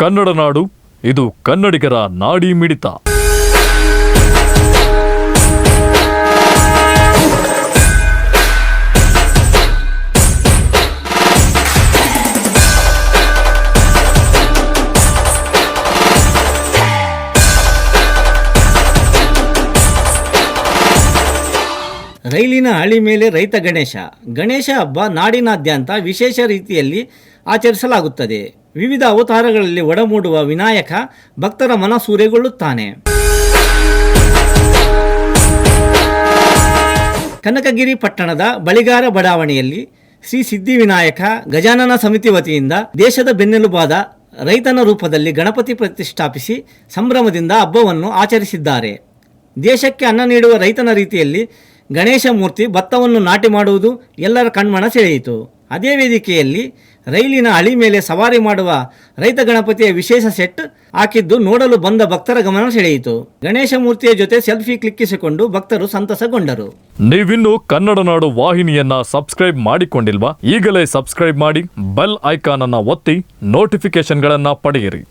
ಕನ್ನಡ ನಾಡು, ಇದು ಕನ್ನಡಿಗರ ನಾಡಿ ಮಿಡಿತ. ರೈಲಿನ ಹಳಿ ಮೇಲೆ ರೈತ ಗಣೇಶ. ಗಣೇಶ ಹಬ್ಬ ನಾಡಿನಾದ್ಯಂತ ವಿಶೇಷ ರೀತಿಯಲ್ಲಿ ಆಚರಿಸಲಾಗುತ್ತದೆ. ವಿವಿಧ ಅವತಾರಗಳಲ್ಲಿ ಒಡಮೂಡುವ ವಿನಾಯಕ ಭಕ್ತರ ಮನಸೂರೆಗೊಳ್ಳುತ್ತಾನೆ. ಕನಕಗಿರಿ ಪಟ್ಟಣದ ಬಳಿಗಾರ ಬಡಾವಣೆಯಲ್ಲಿ ಶ್ರೀ ಸಿದ್ಧಿವಿನಾಯಕ ಗಜಾನನ ಸಮಿತಿ ವತಿಯಿಂದ ದೇಶದ ಬೆನ್ನೆಲುಬಾದ ರೈತನ ರೂಪದಲ್ಲಿ ಗಣಪತಿ ಪ್ರತಿಷ್ಠಾಪಿಸಿ ಸಂಭ್ರಮದಿಂದ ಹಬ್ಬವನ್ನು ಆಚರಿಸಿದ್ದಾರೆ. ದೇಶಕ್ಕೆ ಅನ್ನ ನೀಡುವ ರೈತನ ರೀತಿಯಲ್ಲಿ ಗಣೇಶ ಮೂರ್ತಿ ಭತ್ತವನ್ನು ನಾಟಿ ಮಾಡುವುದು ಎಲ್ಲರ ಕಣ್ಮನ ಸೆಳೆಯಿತು. ಅದೇ ವೇದಿಕೆಯಲ್ಲಿ ರೈಲಿನ ಅಳಿ ಮೇಲೆ ಸವಾರಿ ಮಾಡುವ ರೈತ ಗಣಪತಿಯ ವಿಶೇಷ ಸೆಟ್ ಹಾಕಿದ್ದು ನೋಡಲು ಬಂದ ಭಕ್ತರ ಗಮನ ಸೆಳೆಯಿತು. ಗಣೇಶ ಮೂರ್ತಿಯ ಜೊತೆ ಸೆಲ್ಫಿ ಕ್ಲಿಕ್ಕಿಸಿಕೊಂಡು ಭಕ್ತರು ಸಂತಸಗೊಂಡರು. ನೀವಿನ್ನು ಕನ್ನಡ ನಾಡು ವಾಹಿನಿಯನ್ನ ಸಬ್ಸ್ಕ್ರೈಬ್ ಮಾಡಿಕೊಂಡಿಲ್ವಾ? ಈಗಲೇ ಸಬ್ಸ್ಕ್ರೈಬ್ ಮಾಡಿ, ಬೆಲ್ ಐಕಾನ್ ಅನ್ನ ಒತ್ತಿ ನೋಟಿಫಿಕೇಶನ್ಗಳನ್ನ ಪಡೆಯಿರಿ.